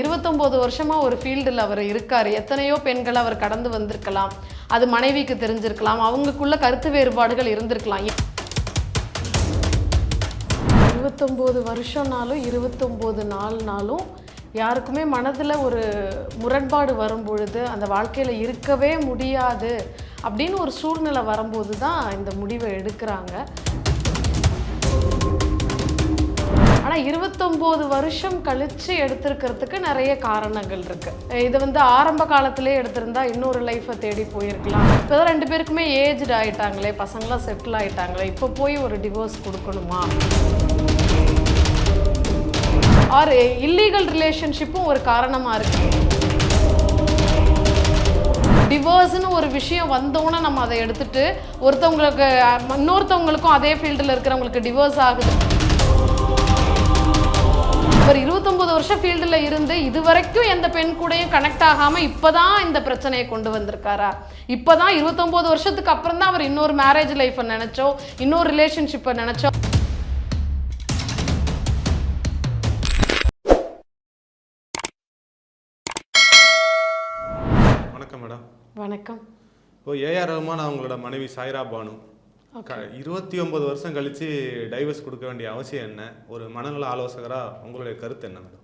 இருபத்தொம்போது வருஷமா ஒரு ஃபீல்டில் அவர் இருக்கார். எத்தனையோ பெண்கள் அவர் கடந்து வந்திருக்கலாம். அது மனைவிக்கு தெரிஞ்சிருக்கலாம். அவங்களுக்குள்ள கருத்து வேறுபாடுகள் இருந்திருக்கலாம். இருபத்தொம்போது வருஷம்னாலும் இருபத்தொம்போது நாள்னாலும் யாருக்குமே மனதில் ஒரு முரண்பாடு வரும் பொழுது அந்த வாழ்க்கையில் இருக்கவே முடியாது அப்படின்னு ஒரு சூழ்நிலை வரும்போது தான் இந்த முடிவை எடுக்கிறாங்க. ஆனால் இருபத்தொம்போது வருஷம் கழித்து எடுத்திருக்கிறதுக்கு நிறைய காரணங்கள் இருக்குது இதை வந்து ஆரம்ப காலத்திலே எடுத்திருந்தா இன்னொரு லைஃப்பை தேடி போயிருக்கலாம். இப்போ தான் ரெண்டு பேருக்குமே ஏஜ்டு ஆகிட்டாங்களே பசங்களாம் செட்டில் ஆகிட்டாங்களே இப்போ போய் ஒரு டிவோர்ஸ் கொடுக்கணுமா? ஆர் இல்லீகல் ரிலேஷன்ஷிப்பும் ஒரு காரணமாக இருக்கு. டிவோர்ஸ்னு ஒரு விஷயம் வந்தோன்னே நம்ம அதை எடுத்துட்டு ஒருத்தவங்களுக்கு இன்னொருத்தவங்களுக்கும் அதே ஃபீல்டில் இருக்கிறவங்களுக்கு டிவோர்ஸ் ஆகுது. இருபத்தொன்பது வருஷம் ஃபீல்டில் இருந்து இது வரைக்கும் எந்த பெண் கூடயும் கனெக்ட் ஆகாமல் இப்போ தான் இந்த பிரச்சனையை கொண்டு வந்திருக்காரா? இப்போ தான் இருபத்தொம்போது வருஷத்துக்கு அப்புறம் தான் அவர் இன்னொரு மேரேஜ் லைஃப்பை நினச்சோ இன்னொரு ரிலேஷன்ஷிப்பை நினச்சோ. வணக்கம் மேடம். வணக்கம். இப்போ ஏஆர் ரஹ்மான் அவங்களோட மனைவி சாய்ரா பானு. இருபத்தி ஒன்பது வருஷம் கழிச்சு டைவர்ஸ் கொடுக்க வேண்டிய அவசியம் என்ன? ஒரு மனநல ஆலோசகராக உங்களுடைய கருத்து என்ன மேடம்?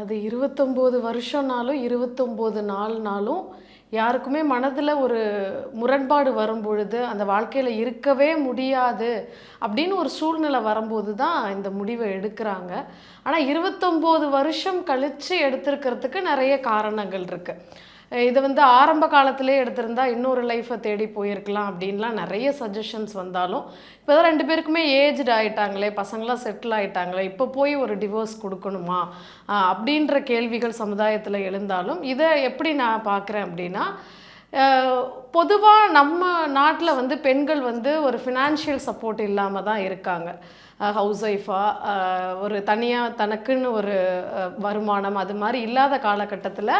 அது இருபத்தொம்போது வருஷம்னாலும் இருபத்தொம்போது நாள்னாலும் யாருக்குமே மனதில் ஒரு முரண்பாடு வரும் பொழுது அந்த வாழ்க்கையில் இருக்கவே முடியாது அப்படின்னு ஒரு சூழ்நிலை வரும்போது தான் இந்த முடிவை எடுக்கிறாங்க. ஆனால் இருபத்தொம்போது வருஷம் கழித்து எடுத்திருக்கிறதுக்கு நிறைய காரணங்கள் இருக்குது இதை வந்து ஆரம்ப காலத்திலே எடுத்திருந்தா இன்னொரு லைஃப்பை தேடி போயிருக்கலாம் அப்படின்லாம் நிறைய சஜஷன்ஸ் வந்தாலும் இப்போ தான் ரெண்டு பேருக்குமே ஏஜ்டு ஆகிட்டாங்களே பசங்களாம் செட்டில் ஆகிட்டாங்களே இப்போ போய் ஒரு டிவோர்ஸ் கொடுக்கணுமா? அப்படின்ற கேள்விகள் சமுதாயத்தில் எழுந்தாலும் இதை எப்படி நான் பார்க்குறேன் அப்படின்னா பொதுவாக நம்ம நாட்டில் வந்து பெண்கள் வந்து ஒரு ஃபினான்ஷியல் சப்போர்ட் இல்லாமல் தான் இருக்காங்க. ஹவுஸ் ஒய்ஃபாக ஒரு தனியாக தனக்குன்னு ஒரு வருமானம் அது மாதிரி இல்லாத காலகட்டத்தில்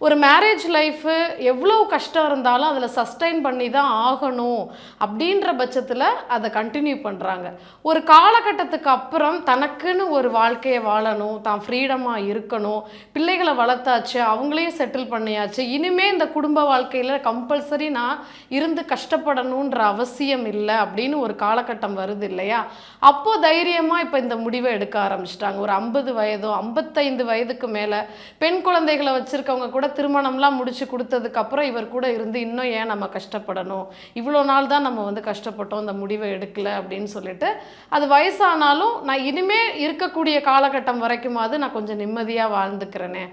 ஒரு மேரேஜ் லைஃபு எவ்வளோ கஷ்டம் இருந்தாலும் அதில் சஸ்டைன் பண்ணி தான் ஆகணும் அப்படின்ற பட்சத்தில் அதை கண்டினியூ பண்ணுறாங்க ஒரு காலகட்டத்துக்கு அப்புறம் தனக்குன்னு ஒரு வாழ்க்கையை வாழணும் தான் ஃப்ரீடமாக இருக்கணும் பிள்ளைகளை வளர்த்தாச்சு அவங்களையும் செட்டில் பண்ணியாச்சு இனிமே இந்த குடும்ப வாழ்க்கையில் கம்பல்சரி நான் இருந்து கஷ்டப்படணுன்ற அவசியம் இல்லை அப்படின்னு ஒரு காலகட்டம் வருது இல்லையா? அப்போ தைரியமாக இப்போ இந்த முடிவை எடுக்க ஆரம்பிச்சிட்டாங்க. ஒரு ஐம்பது வயதோ ஐம்பத்தைந்து வயதுக்கு மேலே பெண் குழந்தைகளை வச்சுருக்கவங்க கூட திருமணம்லாம் முடிச்சு கொடுத்ததுக்கப்புறம் இவர் கூட இருந்து இன்னும் ஏன் நம்ம கஷ்டப்படணும்? இவ்வளோ நாள் தான் நம்ம வந்து கஷ்டப்பட்டோம் இந்த முடிவை எடுக்கல அப்படின்னு சொல்லிட்டு அது வயசானாலும் நான் இனிமேல் இருக்கக்கூடிய காலகட்டம் வரைக்குமாவது நான் கொஞ்சம் நிம்மதியாக வாழ்ந்துக்கிறேனே.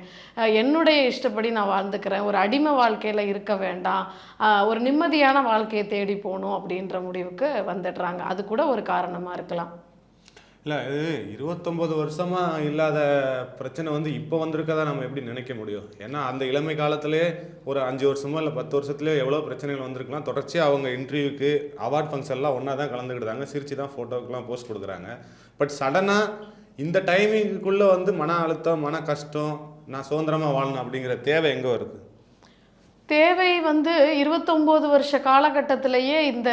என்னுடைய இஷ்டப்படி நான் வாழ்ந்துக்கிறேன். ஒரு அடிமை வாழ்க்கையில் இருக்க வேண்டாம். ஒரு நிம்மதியான வாழ்க்கையை தேடி போகணும் அப்படின்ற முடிவுக்கு வந்துடுறாங்க. அது கூட ஒரு காரணமாக இருக்கலாம். இல்லை இது இருபத்தொம்போது வருஷமாக இல்லாத பிரச்சனை வந்து இப்போ வந்திருக்கதா நம்ம எப்படி நினைக்க முடியும்? ஏன்னா அந்த இளமை காலத்திலே ஒரு அஞ்சு வருஷமோ இல்லை பத்து வருஷத்துலேயோ எவ்வளோ பிரச்சனைகள் வந்திருக்கலாம். தொடர்ச்சியாக அவங்க இன்டர்வியூக்கு அவார்ட் ஃபங்க்ஷன்லாம் ஒன்றா தான் கலந்துக்கிட்டாங்க சிரிச்சு தான் ஃபோட்டோக்கெலாம் போஸ்ட் கொடுக்குறாங்க. பட் சடனாக இந்த டைமிங்குக்குள்ளே வந்து மன அழுத்தம் மன கஷ்டம் நான் சுதந்திரமாக வாழணும் அப்படிங்கிற தேவை எங்கே வருது? தேவை வந்து இருபத்தொம்போது வருஷ காலகட்டத்திலேயே இந்த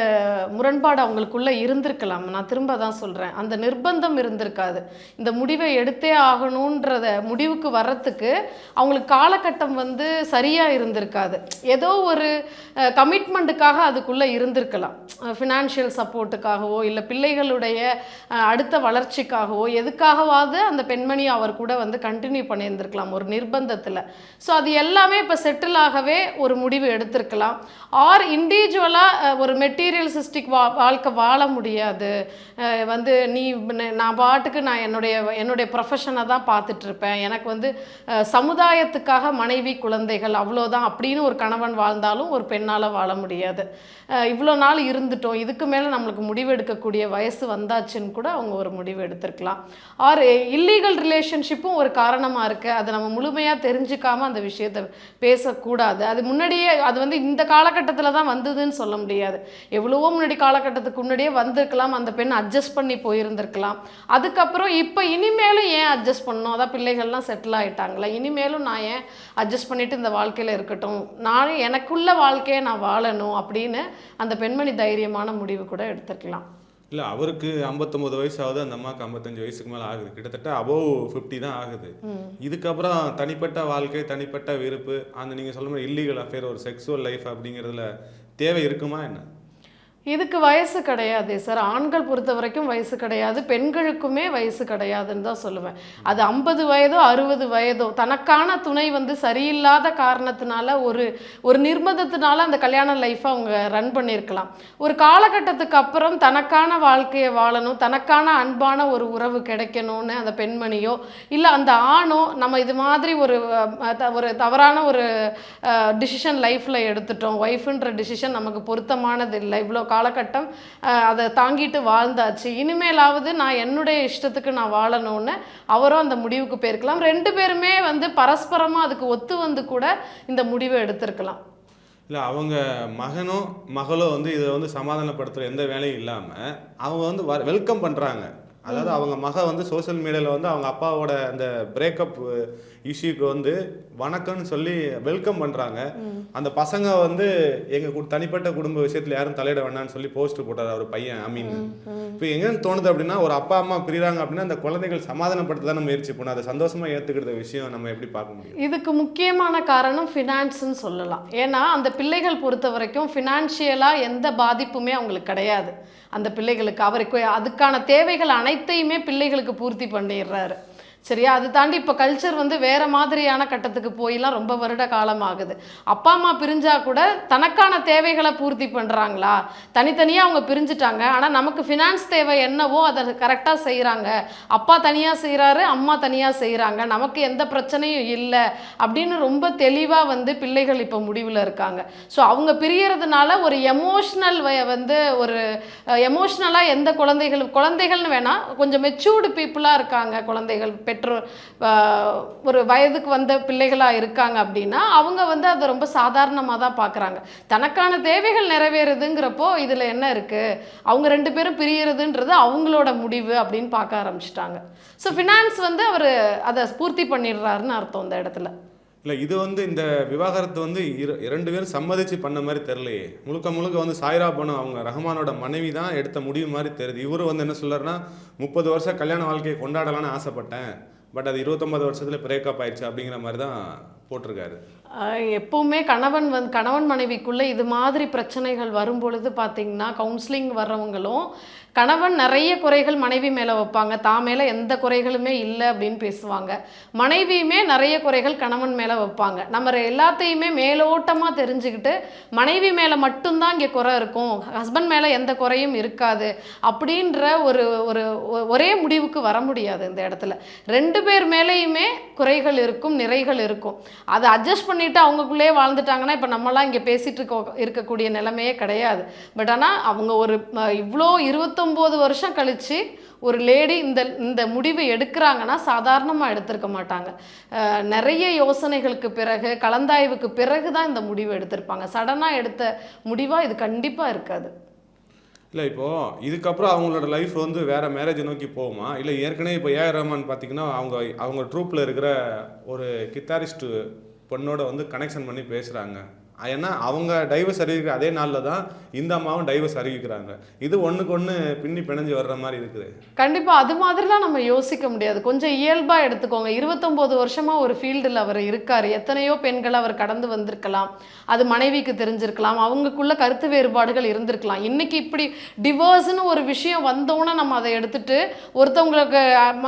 முரண்பாடு அவங்களுக்குள்ளே இருந்திருக்கலாம். நான் திரும்ப தான் சொல்கிறேன் அந்த நிர்பந்தம் இருந்திருக்காது. இந்த முடிவை எடுத்தே ஆகணுன்றத முடிவுக்கு வர்றதுக்கு அவங்களுக்கு காலகட்டம் வந்து சரியாக இருந்திருக்காது. ஏதோ ஒரு கமிட்மெண்ட்டுக்காக அதுக்குள்ளே இருந்திருக்கலாம். ஃபினான்ஷியல் சப்போர்ட்டுக்காகவோ இல்லை பிள்ளைகளுடைய அடுத்த வளர்ச்சிக்காகவோ எதுக்காகவாவது அந்த பெண்மணி அவர் கூட வந்து கண்டினியூ பண்ணியிருந்திருக்கலாம் ஒரு நிர்பந்தத்தில். ஸோ அது எல்லாமே இப்போ செட்டில் ஆகவே ஒரு ஒரு முடிவு எடுத்திருக்கலாம். ஆர் இண்டிவிஜுவலாக ஒரு மெட்டீரியலிஸ்டிக் வா வாழ்க்கை வாழ முடியாது. வந்து நீ நான் பாட்டுக்கு நான் என்னுடைய என்னுடைய ப்ரொஃபஷனை தான் பார்த்துட்ருப்பேன் எனக்கு வந்து சமுதாயத்துக்காக மனைவி குழந்தைகள் அவ்வளோதான் அப்படின்னு ஒரு கணவன் வாழ்ந்தாலும் ஒரு பெண்ணால் வாழ முடியாது. இவ்வளோ நாள் இருந்துட்டோம். இதுக்கு மேலே நம்மளுக்கு முடிவு எடுக்கக்கூடிய வயசு வந்தாச்சுன்னு கூட அவங்க ஒரு முடிவு எடுத்திருக்கலாம். ஆர் இல்லீகல் ரிலேஷன்ஷிப்பும் ஒரு காரணமாக இருக்குது அதை நம்ம முழுமையாக தெரிஞ்சுக்காம அந்த விஷயத்தை பேசக்கூடாது. அது முன்னாடியே அது வந்து இந்த காலகட்டத்தில் தான் வந்ததுன்னு சொல்ல முடியாது. எவ்வளவோ முன்னாடி காலகட்டத்துக்கு முன்னாடியே வந்திருக்கலாம் அந்த பெண் அட்ஜஸ்ட் பண்ணி போயிருந்திருக்கலாம். அதுக்கப்புறம் இப்போ இனிமேலும் ஏன் அட்ஜஸ்ட் பண்ணணும்? அதான் பிள்ளைகள்லாம் செட்டில் ஆகிட்டாங்களா இனிமேலும் நான் ஏன் அட்ஜஸ்ட் பண்ணிட்டு இந்த வாழ்க்கையில் இருக்கட்டும்? நான் எனக்குள்ள வாழ்க்கையை நான் வாழணும் அப்படின்னு அந்த பெண்மணி தைரியமான முடிவு கூட எடுத்திருக்கலாம். இல்லை அவருக்கு 59 வயசு ஆகுது அந்த அம்மாவுக்கு 55 வயசுக்கு மேலே ஆகுது. கிட்டத்தட்ட அபோவ் ஃபிஃப்டி தான் ஆகுது. இதுக்கப்புறம் தனிப்பட்ட வாழ்க்கை தனிப்பட்ட விருப்பு அந்த நீங்கள் சொல்ல மாதிரி இல்லீகல் அஃபேர் ஒரு செக்ஸுவல் லைஃப் அப்படிங்கிறதுல தேவை இருக்குமா என்ன? இதுக்கு வயசு கிடையாது சார். ஆண்கள் பொறுத்த வரைக்கும் வயசு கிடையாது. பெண்களுக்குமே வயசு கிடையாதுன்னு தான் சொல்லுவேன். அது ஐம்பது வயதோ அறுபது வயதோ தனக்கான துணை வந்து சரியில்லாத காரணத்தினால ஒரு ஒரு நிர்பந்தத்தினால அந்த கல்யாண லைஃப்பை அவங்க ரன் பண்ணியிருக்கலாம். ஒரு காலகட்டத்துக்கு அப்புறம் தனக்கான வாழ்க்கையை வாழணும் தனக்கான அன்பான ஒரு உறவு கிடைக்கணும்னு அந்த பெண்மணியோ இல்லை அந்த ஆணோ நம்ம இது மாதிரி ஒரு த- ஒரு தவறான ஒரு டிசிஷன் லைஃப்பில் எடுத்துட்டோம். ஒய்ஃப்ன்ற டிசிஷன் நமக்கு பொருத்தமானது இல்லை இவ்வளோ காலகட்டம் அதை தாங்கிட்டு வாழ்ந்தாச்சு. இனிமேலாவது நான் என்னுடைய இஷ்டத்துக்கு நான் வாழணும்னு அவரும் அந்த முடிவுக்கு போயிருக்கலாம். ரெண்டு பேருமே வந்து பரஸ்பரமாக அதுக்கு ஒத்து வந்து கூட இந்த முடிவை எடுத்திருக்கலாம். இல்லை அவங்க மகனோ மகளோ வந்து இதை வந்து சமாதானப்படுத்துகிற எந்த வேலையும் இல்லாமல் அவங்க வந்து வெல்கம் பண்ணுறாங்க அதாவது அவங்க மக வந்து சோஷியல் மீடியாவில் வந்து அவங்க அப்பாவோட அந்த பிரேக்கப் இஷ்யூக்கு வந்து வணக்கம்னு சொல்லி வெல்கம் பண்ணுறாங்க அந்த பசங்க வந்து எங்கள் தனிப்பட்ட குடும்ப விஷயத்தில் யாரும் தலையிட வேணாம்னு சொல்லி போஸ்ட் போட்டார் அவர் பையன் அமீன் இப்போ எங்கன்னு தோணுது அப்படின்னா ஒரு அப்பா அம்மா பிரிகிறாங்க அப்படின்னா அந்த குழந்தைகள் சமாதானப்படுத்த தானே முயற்சி பண்ணணும். அதை சந்தோஷமாக ஏற்றுக்கிற விஷயம் நம்ம எப்படி பார்க்க முடியும்? இதுக்கு முக்கியமான காரணம் ஃபினான்ஸ்னு சொல்லலாம். ஏன்னா அந்த பிள்ளைகள் பொறுத்த வரைக்கும் ஃபினான்ஷியலாக எந்த பாதிப்புமே அவங்களுக்கு கிடையாது. அந்த பிள்ளைகளுக்கு அவருக்கு அதுக்கான தேவைகள் அனைத்தையுமே பிள்ளைகளுக்கு பூர்த்தி பண்ணிடுறாரு. சரியா? அது தாண்டி இப்போ கல்ச்சர் வந்து வேற மாதிரியான கட்டத்துக்கு போயெல்லாம் ரொம்ப வருட காலம் ஆகுது அப்பா அம்மா பிரிஞ்சா கூட தனக்கான தேவைகளை பூர்த்தி பண்ணுறாங்களா தனித்தனியாக அவங்க பிரிஞ்சுட்டாங்க. ஆனால் நமக்கு ஃபினான்ஸ் தேவை என்னவோ அதை கரெக்டாக செய்கிறாங்க அப்பா தனியாக செய்கிறாரு அம்மா தனியாக செய்கிறாங்க நமக்கு எந்த பிரச்சனையும் இல்லை அப்படின்னு ரொம்ப தெளிவாக வந்து பிள்ளைகள் இப்போ முடிவில் இருக்காங்க. ஸோ அவங்க பிரியறதுனால ஒரு எமோஷ்னல் வந்து ஒரு எமோஷ்னலாக எந்த குழந்தைகள் குழந்தைகள்னு வேணால் கொஞ்சம் மெச்சூர்டு பீப்புளாக இருக்காங்க குழந்தைகள் பெற்றோர் ஒரு வயதுக்கு வந்த பிள்ளைகளாக இருக்காங்க அப்படின்னா அவங்க வந்து அதை ரொம்ப சாதாரணமாக தான் பார்க்குறாங்க. தனக்கான தேவைகள் நிறைவேறுதுங்கிறப்போ இதில் என்ன இருக்குது அவங்க ரெண்டு பேரும் பிரியறதுன்றது அவங்களோட முடிவு அப்படின்னு பார்க்க ஆரம்பிச்சிட்டாங்க. ஸோ ஃபினான்ஸ் வந்து அவர் அதை பூர்த்தி பண்ணிடுறாருன்னு அர்த்தம் இந்த இடத்துல. இல்லை இது வந்து இந்த விவாகரத்து வந்து இரு இரண்டு பேரும் சம்மதிச்சு பண்ண மாதிரி தெரிலையே முழுக்க முழுக்க வந்து சாய்ரா பனு அவங்க ரஹ்மானோட மனைவி தான் எடுத்த முடிவு மாதிரி தெரியுது. இவரு வந்து என்ன சொல்றாருன்னா முப்பது வருஷம் கல்யாண வாழ்க்கையை கொண்டாடலான்னு ஆசைப்பட்டேன். பட் அது இருபத்தொம்பது வருஷத்தில் பிரேக்கப் ஆயிடுச்சு அப்படிங்கிற மாதிரி தான் போட்டிருக்காரு. எப்பவுமே கணவன் வந்து கணவன் மனைவிக்குள்ளே இது மாதிரி பிரச்சனைகள் வரும் பொழுது பார்த்தீங்கன்னா கவுன்சிலிங் வர்றவங்களும் கணவன் நிறைய குறைகள் மனைவி மேலே வைப்பாங்க. தான் மேலே எந்த குறைகளுமே இல்லை அப்படின்னு பேசுவாங்க. மனைவியுமே நிறைய குறைகள் கணவன் மேலே வைப்பாங்க. நம்ம எல்லாத்தையுமே மேலோட்டமாக தெரிஞ்சுக்கிட்டு மனைவி மேலே மட்டும்தான் இங்கே குறை இருக்கும். ஹஸ்பண்ட் மேலே எந்த குறையும் இருக்காது அப்படின்ற ஒரு ஒரு ஒ- ஒரே முடிவுக்கு வர முடியாது இந்த இடத்துல. ரெண்டு பேர் மேலேயுமே குறைகள் இருக்கும் நிறைகள் இருக்கும். அதை அட்ஜஸ்ட் பண்ணிட்டு அவங்களுக்குள்ளே வாழ்ந்துட்டாங்கன்னா இப்போ நம்மலாம் இங்கே பேசிகிட்டு இருக்க இருக்கக்கூடிய நிலைமையே கிடையாது. பட் ஆனால் அவங்க ஒரு இவ்வளோ இருபத்தொம்போது வருஷம் கழிச்சு ஒரு லேடி இந்த இந்த முடிவு எடுக்கிறாங்கன்னா சாதாரணமாக எடுத்திருக்க மாட்டாங்க. நிறைய யோசனைகளுக்கு பிறகு கலந்தாய்வுக்கு பிறகு தான் இந்த முடிவு எடுத்திருப்பாங்க. சடனாக எடுத்த முடிவாக இது கண்டிப்பாக இருக்காது. இல்லை இப்போது இதுக்கப்புறம் அவங்களோட லைஃப் வந்து வேறு மேரேஜை நோக்கி போகுமா? இல்லை ஏற்கனவே இப்போ ஏஆர் ரஹ்மான் பார்த்தீங்கன்னா அவங்க அவங்க ட்ரூப்பில் இருக்கிற ஒரு கித்தாரிஸ்ட்டு பொண்ணோட வந்து கனெக்ஷன் பண்ணி பேசுகிறாங்க ஏன்னா அவங்க டைவர்ஸ் அறிவிக்கிற அதே நாளில் தான் இந்த அம்மாவும் டைவர்ஸ் அறிவிக்கிறாங்க. இது ஒன்றுக்கு ஒன்று பின்னி பிணைஞ்சு வர்ற மாதிரி இருக்குது. கண்டிப்பாக அது மாதிரிலாம் நம்ம யோசிக்க முடியாது. கொஞ்சம் இயல்பாக எடுத்துக்கோங்க. இருபத்தொம்போது வருஷமாக ஒரு ஃபீல்டில் அவர் இருக்கார். எத்தனையோ பெண்கள் அவர் கடந்து வந்திருக்கலாம். அது மனைவிக்கு தெரிஞ்சிருக்கலாம். அவங்களுக்குள்ள கருத்து வேறுபாடுகள் இருந்திருக்கலாம். இன்றைக்கி இப்படி டிவோர்ஸ்னு ஒரு விஷயம் வந்தோன்னே நம்ம அதை எடுத்துட்டு ஒருத்தவங்களுக்கு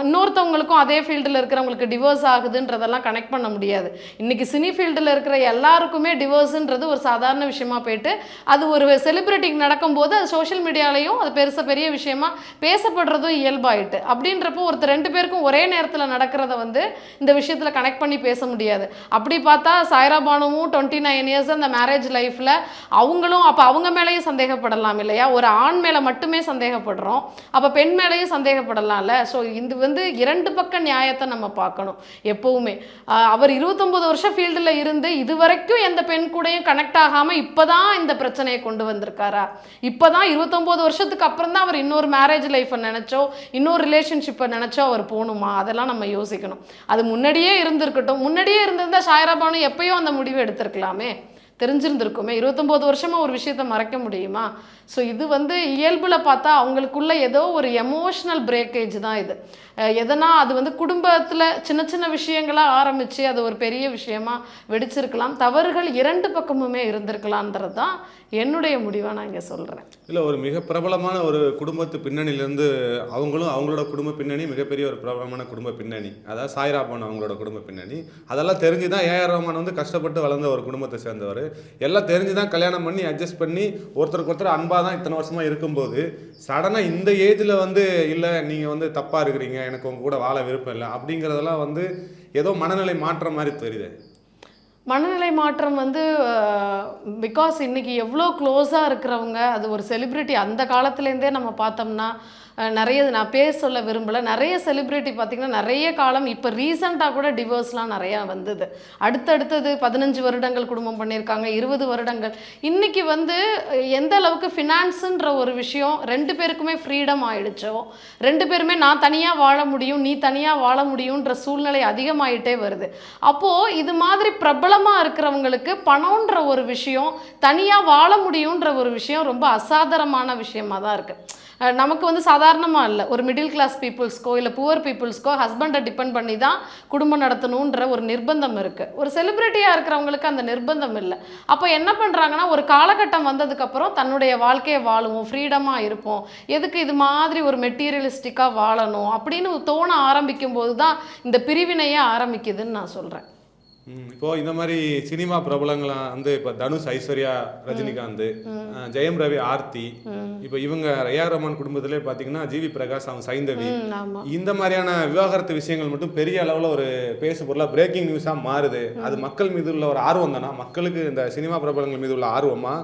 இன்னொருத்தவங்களுக்கும் அதே ஃபீல்டில் இருக்கிறவங்களுக்கு டிவோர்ஸ் ஆகுதுன்றதெல்லாம் கனெக்ட் பண்ண முடியாது. இன்றைக்கி சினி ஃபீல்டில் இருக்கிற எல்லாருக்குமே டிவோர்ஸ் டிவோர்ஸ்ன்றது ஒரு சாதாரண விஷயமா போயிட்டு அது ஒரு செலிப்ரிட்டிக்கு நடக்கும்போது அது சோஷியல் மீடியாலையும் அது பெருச பெரிய விஷயமா பேசப்படுறதும் இயல்பாயிட்டு. அப்படின்றப்போ ஒருத்தர் ரெண்டு பேருக்கும் ஒரே நேரத்தில் நடக்கிறத வந்து இந்த விஷயத்தில் கனெக்ட் பண்ணி பேச முடியாது. அப்படி பார்த்தா சாய்ரா பானுவும் டுவெண்ட்டி நைன் இயர்ஸ் அந்த மேரேஜ் லைஃப்பில் அவங்களும் அப்போ அவங்க மேலேயும் சந்தேகப்படலாம் இல்லையா? ஒரு ஆண் மேலே மட்டுமே சந்தேகப்படுறோம். அப்போ பெண் மேலேயும் சந்தேகப்படலாம்ல? ஸோ இது வந்து இரண்டு பக்க நியாயத்தை நம்ம பார்க்கணும் எப்பவுமே. அவர் இருபத்தொம்பது வருஷம் ஃபீல்டில் இருந்து இது வரைக்கும் எந்த பெண் கூட கூடயும் கனெக்ட் ஆகாமல் இப்போ தான் இந்த பிரச்சனையை கொண்டு வந்திருக்காரா? இப்போ தான் இருபத்தொம்போது வருஷத்துக்கு அப்புறம் தான் அவர் இன்னொரு மேரேஜ் லைஃப்பை நினச்சோ இன்னொரு ரிலேஷன்ஷிப்பை நினச்சோ அவர் போகணுமா? அதெல்லாம் நம்ம யோசிக்கணும். அது முன்னாடியே இருந்திருக்கட்டும். முன்னாடியே இருந்திருந்தா ஷாயரா எப்பயோ அந்த முடிவு எடுத்திருக்கலாமே. தெரிஞ்சிருந்திருக்குமே. இருபத்தொம்போது வருஷமாக ஒரு விஷயத்த மறக்க முடியுமா? ஸோ இது வந்து இயல்பில் பார்த்தா அவங்களுக்குள்ள ஏதோ ஒரு எமோஷ்னல் பிரேக்கேஜ் தான் இது. எதனா அது வந்து குடும்பத்தில் சின்ன சின்ன விஷயங்களாக ஆரம்பித்து அது ஒரு பெரிய விஷயமா வெடிச்சிருக்கலாம். தவறுகள் இரண்டு பக்கமுமே இருந்திருக்கலான்றது தான் என்னுடைய முடிவாக நான் இங்கே சொல்கிறேன் இல்லை ஒரு மிக பிரபலமான ஒரு குடும்பத்து பின்னணியிலேருந்து அவங்களும் அவங்களோட குடும்ப பின்னணி மிகப்பெரிய ஒரு பிரபலமான குடும்ப பின்னணி. அதாவது சாய்ராபன் அவங்களோட குடும்ப பின்னணி. அதெல்லாம் தெரிஞ்சு தான் ஏஆர் ரஹ்மான் வந்து கஷ்டப்பட்டு வளர்ந்த ஒரு குடும்பத்தை சேர்ந்தவர். எல்லாம் தெரிஞ்சு தான் கல்யாணம் பண்ணி அட்ஜஸ்ட் பண்ணி ஒருத்தருக்கு ஒருத்தர் அன்பாக தான் இத்தனை வருஷமாக இருக்கும்போது சடனாக இந்த ஏஜில் வந்து இல்லை நீங்கள் வந்து தப்பாக இருக்கிறீங்க எனக்கு உங்க கூட வாழ விருப்பம் இல்லை அப்படிங்கிறதெல்லாம் வந்து ஏதோ மனநிலை மாற்றம் மாதிரி தெரியுது. மனநிலை மாற்றம் வந்து பிகாஸ் இன்னைக்கு எவ்வளோ க்ளோஸாக இருக்கிறவங்க அது ஒரு செலிப்ரிட்டி அந்த காலத்துலேருந்தே நம்ம பார்த்தோம்னா நிறைய நான் பேர் சொல்ல விரும்பலை. நிறைய செலிப்ரிட்டி பார்த்திங்கன்னா நிறைய காலம் இப்போ ரீசெண்டாக கூட டிவோர்ஸ்லாம் நிறையா வந்தது. அடுத்தடுத்தது பதினஞ்சு வருடங்கள் குடும்பம் பண்ணியிருக்காங்க இருபது வருடங்கள். இன்றைக்கி வந்து எந்த அளவுக்கு ஃபினான்ஸுன்ற ஒரு விஷயம் ரெண்டு பேருக்குமே ஃப்ரீடம் ஆயிடுச்சோ ரெண்டு பேருமே நான் தனியாக வாழ முடியும் நீ தனியாக வாழ முடியுன்ற சூழ்நிலை அதிகமாயிட்டே வருது. அப்போது இது மாதிரி பிரபலமாக இருக்கிறவங்களுக்கு பணம்ன்ற ஒரு விஷயம் தனியாக வாழ முடியுன்ற ஒரு விஷயம் ரொம்ப அசாதாரணமான விஷயமா தான் இருக்குது நமக்கு வந்து சாதாரணமாக இல்லை. ஒரு மிடில் கிளாஸ் பீப்புள்ஸ்க்கோ இல்லை புவர் பீப்புள்ஸ்க்கோ ஹஸ்பண்டை டிபெண்ட் பண்ணி தான் குடும்பம் நடத்தணுன்ற ஒரு நிர்பந்தம் இருக்குது ஒரு செலிப்ரிட்டியாக இருக்கிறவங்களுக்கு அந்த நிர்பந்தம் இல்லை. அப்போ என்ன பண்ணுறாங்கன்னா ஒரு காலகட்டம் வந்ததுக்கப்புறம் தன்னுடைய வாழ்க்கையை வாழுவோம் ஃப்ரீடமாக இருப்போம். எதுக்கு இது மாதிரி ஒரு மெட்டீரியலிஸ்டிக்காக வாழணும் அப்படின்னு தோண ஆரம்பிக்கும் போது தான் இந்த பிரிவினையே ஆரம்பிக்குதுன்னு நான் சொல்கிறேன் இப்போ இந்த மாதிரி சினிமா பிரபலங்களாம் வந்து இப்போ தனுஷ் ஐஸ்வர்யா ரஜினிகாந்த் ஜெயம் ரவி ஆர்த்தி இப்போ இவங்க ஏஆர் ரஹ்மான் குடும்பத்திலே பார்த்தீங்கன்னா ஜிவி பிரகாஷ் அவங்க சைந்தவி. இந்த மாதிரியான விவாகரத்து விஷயங்கள் மட்டும் பெரிய அளவில் ஒரு பேசு பொருளாக பிரேக்கிங் நியூஸாக மாறுது. அது மக்கள் மீது உள்ள ஒரு ஆர்வம் தானா? மக்களுக்கு இந்த சினிமா பிரபலங்கள் மீது உள்ள ஆர்வமா?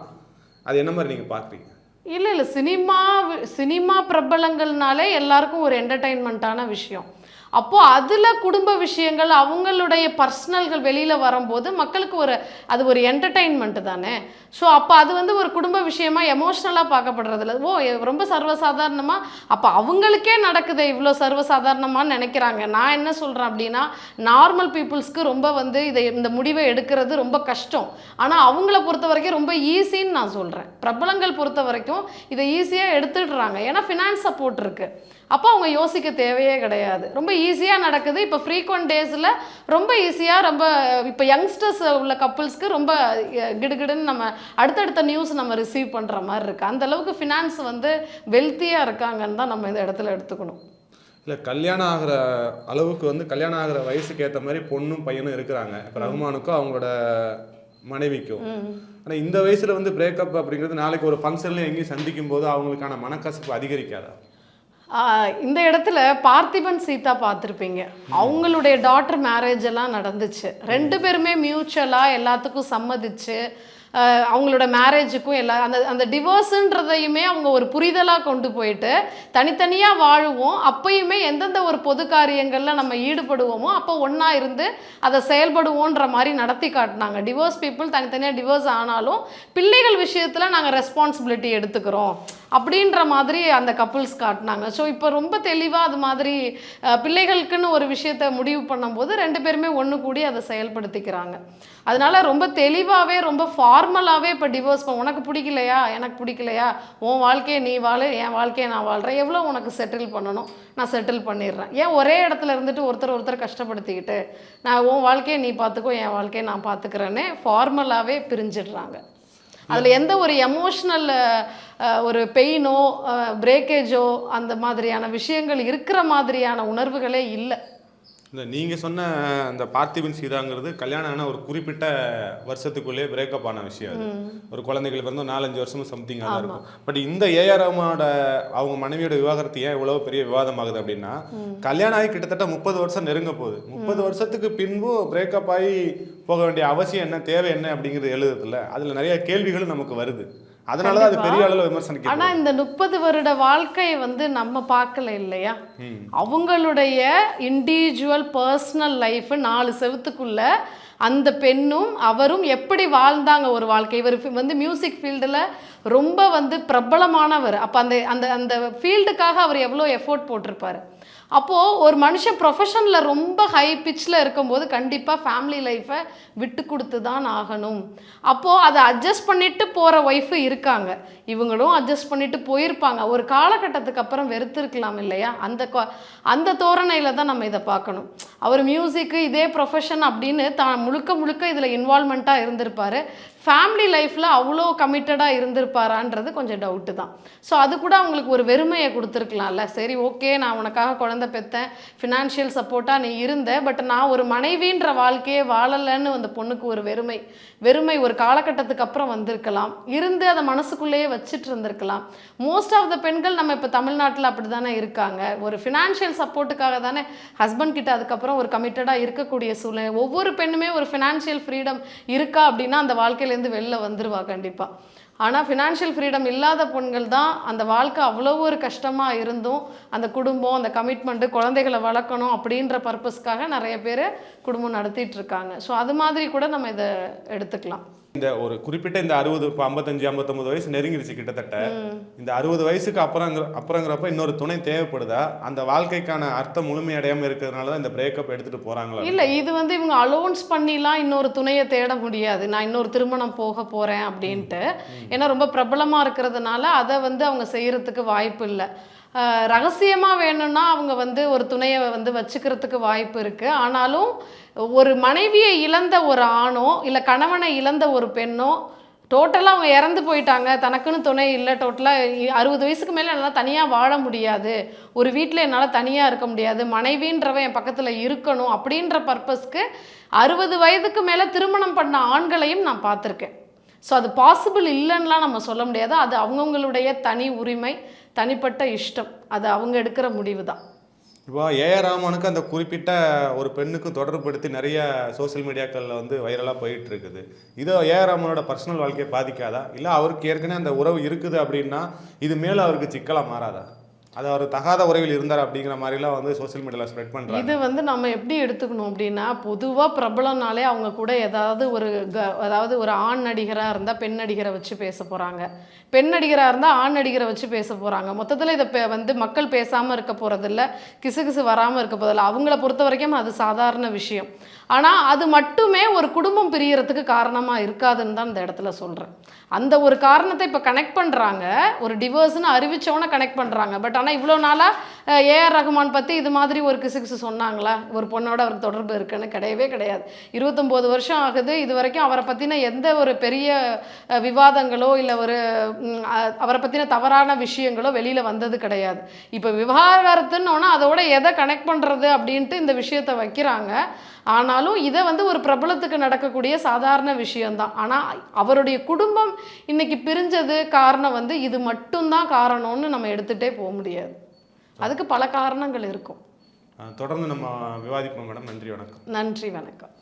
அது என்ன மாதிரி நீங்கள் பார்க்குறீங்க இல்லை இல்லை சினிமா வி- சினிமா பிரபலங்கள்னாலே எல்லாருக்கும் ஒரு என்டர்டெயின்மெண்ட்டான விஷயம். அப்போது அதில் குடும்ப விஷயங்கள் அவங்களுடைய பர்சனல்கள் வெளியில் வரும்போது மக்களுக்கு ஒரு அது ஒரு என்டர்டெயின்மெண்ட் தானே? ஸோ அப்போ அது வந்து ஒரு குடும்ப விஷயமா எமோஷ்னலாக பார்க்கப்படுறதில்ல. ஓ ரொம்ப சர்வசாதாரணமாக அப்போ அவங்களுக்கே நடக்குது இவ்வளோ சர்வசாதாரணமான்னு நினைக்கிறாங்க. நான் என்ன சொல்கிறேன் அப்படின்னா நார்மல் பீப்புள்ஸ்க்கு ரொம்ப வந்து இதை இந்த முடிவை எடுக்கிறது ரொம்ப கஷ்டம். ஆனால் அவங்கள பொறுத்த வரைக்கும் ரொம்ப ஈஸின்னு நான் சொல்கிறேன் பிரபலங்கள் பொறுத்த வரைக்கும் இதை ஈஸியாக எடுத்துடுறாங்க. ஏன்னா ஃபினான்ஸ் சப்போர்ட் இருக்குது அப்போ அவங்க யோசிக்க தேவையே கிடையாது. ரொம்ப ஈஸியாக நடக்குது. இப்போ ஃப்ரீக்வெண்ட் டேஸில் ரொம்ப ஈஸியாக ரொம்ப இப்போ யங்ஸ்டர்ஸ் உள்ள கப்புள்ஸ்க்கு ரொம்ப கிடுகிடுன்னு நம்ம அடுத்தடுத்த நியூஸ் நம்ம ரிசீவ் பண்ணுற மாதிரி இருக்குது அந்த அளவுக்கு ஃபினான்ஸ் வந்து வெல்த்தியாக இருக்காங்கன்னு தான் நம்ம இந்த இடத்துல எடுத்துக்கணும். இல்லை கல்யாணம் ஆகிற அளவுக்கு வந்து கல்யாணம் ஆகிற வயசுக்கு ஏற்ற மாதிரி பொண்ணும் பையனும் இருக்கிறாங்க. இப்போ ரகுமானுக்கும் அவங்களோட மனைவிக்கும். ஆனால் இந்த வயசில் வந்து பிரேக்கப் அப்படிங்கிறது நாளைக்கு ஒரு ஃபங்க்ஷனில் எங்கேயும் சந்திக்கும் போது அவங்களுக்கான மனக்கசப்பு அதிகரிக்காதா? இந்த இடத்துல பார்த்திபன் சீதா பார்த்துருப்பீங்க. அவங்களுடைய டாட்டர் மேரேஜ் எல்லாம் நடந்துச்சு. ரெண்டு பேருமே மியூச்சுவலாக எல்லாத்துக்கும் சம்மதிச்சு அவங்களோட மேரேஜுக்கும் எல்லா அந்த அந்த டிவோர்ஸுன்றதையுமே அவங்க ஒரு புரிதலாக கொண்டு போயிட்டு தனித்தனியாக வாழுவோம். அப்பயுமே எந்தெந்த ஒரு பொது காரியங்களில் நம்ம ஈடுபடுவோமோ அப்போ ஒன்றா இருந்து அதை செயல்படுவோன்ற மாதிரி நடத்தி காட்டினாங்க. டிவோர்ஸ் பீப்புள் தனித்தனியாக டிவோர்ஸ் ஆனாலும் பிள்ளைகள் விஷயத்தில் நாங்கள் ரெஸ்பான்சிபிலிட்டி எடுத்துக்கிறோம். அப்படின்ற மாதிரி அந்த கப்புள்ஸ் காட்டினாங்க. ஸோ இப்போ ரொம்ப தெளிவாக அது மாதிரி பிள்ளைகளுக்குன்னு ஒரு விஷயத்தை முடிவு பண்ணும்போது ரெண்டு பேருமே ஒன்று கூடி அதை செயல்படுத்திக்கிறாங்க. அதனால ரொம்ப தெளிவாகவே ரொம்ப ஃபார்மலாகவே இப்போ டிவோர்ஸ் உனக்கு பிடிக்கலையா? எனக்கு பிடிக்கலையா? உன் வாழ்க்கையை நீ வாழ என் வாழ்க்கையை நான் வாழ்கிறேன் எவ்வளோ உனக்கு செட்டில் பண்ணணும்? நான் செட்டில் பண்ணிடுறேன். ஏன் ஒரே இடத்துல இருந்துட்டு ஒருத்தர் ஒருத்தர் கஷ்டப்படுத்திக்கிட்டு நான் உன் வாழ்க்கையை நீ பார்த்துக்கோ என் வாழ்க்கையை நான் பார்த்துக்கிறேன்னு ஃபார்மலாகவே பிரிஞ்சிடுறாங்க. அதில் எந்த ஒரு எமோஷ்னல் ஒரு பெயினோ பிரேக்கேஜோ அந்த மாதிரியான விஷயங்கள் இருக்கிற மாதிரியான உணர்வுகளே இல்லை. இந்த நீங்கள் சொன்ன அந்த பார்த்திபன் சீதாங்கிறது கல்யாணம் ஆன ஒரு குறிப்பிட்ட வருஷத்துக்குள்ளேயே பிரேக்கப் ஆன விஷயம் அது. ஒரு குழந்தைகள் பிறந்து நாலஞ்சு வருஷமும் சம்திங் தான் இருக்கும். பட் இந்த ஏஆர் ரஹ்மானோட அவங்க மனைவியோட விவாகரத்து ஏன் இவ்வளோ பெரிய விவாதமாகுது அப்படின்னா கல்யாணம் ஆகி கிட்டத்தட்ட முப்பது வருஷம் நெருங்க போகுது. முப்பது வருஷத்துக்கு பின்பும் பிரேக்கப் ஆகி போக வேண்டிய அவசியம் என்ன தேவை என்ன அப்படிங்கிறது எழுதுறதுல அதில் நிறைய கேள்விகளும் நமக்கு வருது. அதனால தான் அது பெரிய அளவில் விமர்சனம் ஆனா இந்த முப்பது வருட வாழ்க்கையை வந்து நம்ம பார்க்கல இல்லையா. அவங்களுடைய இண்டிவிஜுவல் பர்சனல் லைஃப் நாலு செவத்துக்குள்ள அந்த பெண்ணும் அவரும் எப்படி வாழ்ந்தாங்க ஒரு வாழ்க்கை? இவர் வந்து மியூசிக் ஃபீல்டில் ரொம்ப வந்து பிரபலமானவர். அப்போ அந்த அந்த அந்த ஃபீல்டுக்காக அவர் எவ்வளோ எஃபோர்ட் போட்டிருப்பாரு. அப்போது ஒரு மனுஷன் ப்ரொஃபஷனில் ரொம்ப ஹை பிச்சில் இருக்கும்போது கண்டிப்பாக ஃபேமிலி லைஃப்பை விட்டு கொடுத்து தான் ஆகணும். அப்போது அதை அட்ஜஸ்ட் பண்ணிட்டு போகிற ஒய்ஃபு இருக்காங்க. இவங்களும் அட்ஜஸ்ட் பண்ணிட்டு போயிருப்பாங்க. ஒரு காலகட்டத்துக்கு அப்புறம் வெறுத்துருக்கலாம் இல்லையா? அந்த கொ- அந்த தோரணையில் தான் நம்ம இதை பார்க்கணும். அவர் மியூசிக்கு இதே ப்ரொஃபஷன் அப்படின்னு தான் முழுக்க முழுக்க இதில் இன்வால்மெண்ட்டாக இருந்திருப்பார். ஃபேமிலி லைஃப்பில் அவ்வளோ கமிட்டடாக இருந்திருப்பாரான்றது கொஞ்சம் டவுட்டு தான். ஸோ அது கூட அவங்களுக்கு ஒரு வெறுமையை கொடுத்துருக்கலாம்ல. சரி ஓகே நான் உனக்காக குழந்தை பெற்றேன் ஃபினான்ஷியல் சப்போர்ட்டாக நீ இருந்த பட் நான் ஒரு மனைவின்ற வாழ்க்கையே வாழலைன்னு அந்த பொண்ணுக்கு ஒரு வெறுமை. வெறுமை ஒரு காலகட்டத்துக்கு அப்புறம் வந்திருக்கலாம். இருந்து அதை மனசுக்குள்ளேயே வச்சுட்டு இருந்திருக்கலாம். மோஸ்ட் ஆஃப் த பெண்கள் நம்ம இப்போ தமிழ்நாட்டில் அப்படி தானே இருக்காங்க. ஒரு ஃபினான்ஷியல் சப்போர்ட்டுக்காக தானே ஹஸ்பண்ட் கிட்ட அதுக்கப்புறம் ஒரு கமிட்டடாக இருக்கக்கூடிய சூழ்நிலை. ஒவ்வொரு பெண்ணுமே ஒரு ஃபினான்ஷியல் ஃப்ரீடம் இருக்கா அப்படின்னா அந்த வாழ்க்கையில் வாழ்க்கையிலேருந்து வெளில வந்துருவா கண்டிப்பாக ஆனால் ஃபினான்ஷியல் ஃப்ரீடம் இல்லாத பெண்கள் தான் அந்த வாழ்க்கை அவ்வளோ ஒரு கஷ்டமாக இருந்தும் அந்த குடும்பம் அந்த கமிட்மெண்ட்டு குழந்தைகளை வளர்க்கணும் அப்படின்ற பர்பஸ்க்காக நிறைய பேர் குடும்பம் நடத்திட்டு இருக்காங்க. ஸோ அது மாதிரி கூட நம்ம இதை எடுத்துக்கலாம். இந்த ஒரு குறிப்பிட்ட இந்த அறுபது இப்போ ஐம்பத்தஞ்சு ஐம்பத்தொம்பது வயசு நெருங்கிடுச்சு கிட்டத்தட்ட. இந்த அறுபது வயசுக்கு அப்புறங்கிற அப்புறங்கிறப்ப இன்னொரு துணை தேவைப்படுதா? அந்த வாழ்க்கைக்கான அர்த்தம் முழுமையடையாம இருக்கிறதுனால தான் இந்த பிரேக்கப் எடுத்துட்டு போறாங்களா? இல்லை இது வந்து இவங்க அலோன்ஸ் பண்ணிலாம் இன்னொரு துணையை தேட முடியாது. நான் இன்னொரு திருமணம் போக போகிறேன் அப்படின்ட்டு. ஏன்னா ரொம்ப பிரபலமாக இருக்கிறதுனால அதை வந்து அவங்க செய்கிறதுக்கு வாய்ப்பு இல்லை. ரகசியமாக வேணும்னா அவங்க வந்து ஒரு துணையை வந்து வச்சுக்கிறதுக்கு வாய்ப்பு இருக்குது ஆனாலும் ஒரு மனைவியை இழந்த ஒரு ஆணோ இல்லை கணவனை இழந்த ஒரு பெண்ணோ டோட்டலாக அவங்க இறந்து போயிட்டாங்க. தனக்குன்னு துணை இல்லை டோட்டலாக அறுபது வயசுக்கு மேலே என்னால் தனியாக வாழ முடியாது. ஒரு வீட்டில் என்னால் தனியாக இருக்க முடியாது. மனைவின்றவன் என் பக்கத்தில் இருக்கணும் அப்படின்ற பர்பஸ்க்கு அறுபது வயதுக்கு மேலே திருமணம் பண்ண ஆண்களையும் நான் பார்த்துருக்கேன். ஸோ அது பாசிபிள் இல்லைன்னுலாம் நம்ம சொல்ல முடியாது. அது அவங்கவுங்களுடைய தனி உரிமை தனிப்பட்ட இஷ்டம். அது அவங்க எடுக்கிற முடிவு தான் இப்போ ஏஆர் ராமனுக்கு அந்த குறிப்பிட்ட ஒரு பெண்ணுக்கு தொடர்புபடுத்தி நிறைய சோஷியல் மீடியாக்களில் வந்து வைரலாக போயிட்டு இருக்குது இதோ ஏஆர் ராமனோட பர்சனல் வாழ்க்கையை பாதிக்காதா? இல்லை அவருக்கு ஏற்கனவே அந்த உறவு இருக்குது அப்படின்னா இது மேலே அவருக்கு சிக்கலாக மாறாதா? அது அவர் தகாத உறவில் இருந்தார் அப்படிங்கிற மாதிரிலாம் வந்து சோஷியல் மீடியாவில் ஸ்ப்ரெட் பண்ணுறாங்க இது வந்து நம்ம எப்படி எடுத்துக்கணும் அப்படின்னா பொதுவாக பிரபலம்னாலே அவங்க கூட ஏதாவது ஒரு க அதாவது ஒரு ஆண் நடிகராக இருந்தால் பெண் நடிகரை வச்சு பேச போகிறாங்க பெண் நடிகராக இருந்தால் ஆண் நடிகரை வச்சு பேச போகிறாங்க மொத்தத்தில் இதை வந்து மக்கள் பேசாமல் இருக்க போகிறதில்ல கிசுகிசு வராமல் இருக்க போதில்ல அவங்கள பொறுத்த வரைக்கும் அது சாதாரண விஷயம். ஆனால் அது மட்டுமே ஒரு குடும்பம் பிரியறதுக்கு காரணமாக இருக்காதுன்னு தான் இந்த இடத்துல சொல்கிறேன் அந்த ஒரு காரணத்தை இப்போ கனெக்ட் பண்ணுறாங்க ஒரு டிவோர்ஸ்னு அறிவித்தவொன்னே கனெக்ட் பண்ணுறாங்க பட் ஆனால் இவ்வளோ நாளாக ஏஆர் ரஹ்மான் பற்றி இது மாதிரி ஒரு கிசுகிசு சொன்னாங்களா? ஒரு பொண்ணோட அவருக்கு தொடர்பு இருக்குன்னு கிடையவே கிடையாது. இருபத்தொம்போது வருஷம் ஆகுது. இது வரைக்கும் அவரை பற்றின எந்த ஒரு பெரிய விவாதங்களோ இல்லை ஒரு அவரை பற்றின தவறான விஷயங்களோ வெளியில் வந்தது கிடையாது. இப்போ விவகாரத்துன்னொன்னா அதோட எதை கனெக்ட் பண்ணுறது அப்படின்ட்டு இந்த விஷயத்தை வைக்கிறாங்க. ஆனாலும் இதை வந்து ஒரு பிரபலத்துக்கு நடக்கக்கூடிய சாதாரண விஷயம்தான். ஆனால் அவருடைய குடும்பம் இன்னைக்கு பிரிஞ்சது காரணம் வந்து இது மட்டும்தான் காரணம்னு நம்ம எடுத்துகிட்டே போக முடியாது. அதுக்கு பல காரணங்கள் இருக்கும். தொடர்ந்து நம்ம விவாதிப்போம் மேடம். நன்றி வணக்கம். நன்றி வணக்கம்.